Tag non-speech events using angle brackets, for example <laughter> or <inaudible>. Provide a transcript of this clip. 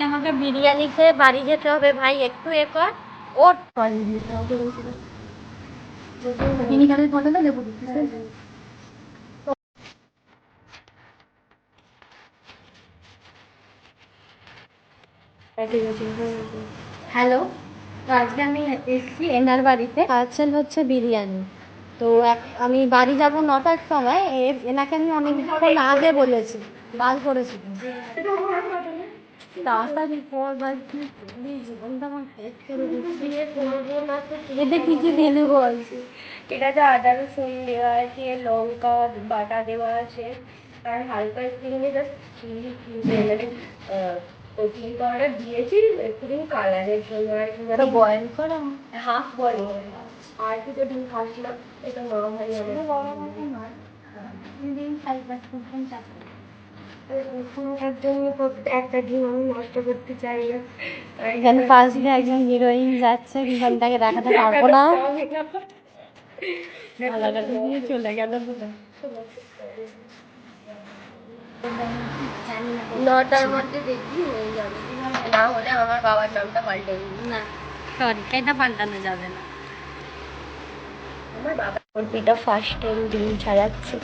আমাকে বিরিয়ানি খেয়ে বাড়ি যেতে হবে ভাই একটু এ কর। ওর দিতে হ্যালো আজকে আমি এসেছি এনার বাড়িতে। পার্সেল হচ্ছে বিরিয়ানি। তো এক- আমি বাড়ি যাব নটার সময় এনাকে আমি অনেকক্ষণ আগে বলেছি বাল করেছি দেওয়া আছে, লঙ্কা বাটা দেওয়া আছে, আর হালকা জাস্ট পাউডার দিয়েছি একটু কালারের জন্য আর একটু তো বয়েল করো। হাফ বয়েল আর কিছু ডিম খাস না এটা নরম হয়ে যাবে এর জন্য একটা ডিম আমি নষ্ট করতে চাই না। এখানে পাশ দিয়ে একজন হিরোইন যাচ্ছে দেখাতে পারব না। <laughs> চলে গেল নটার মধ্যে দেখবি হয়ে যাবে। না হলে আমার বাবার নামটা পাল্টে না সরি এটা পাল্টানো যাবে না। আমার বাবা ফার্স্ট টাইম ডিম ছাড়াচ্ছে।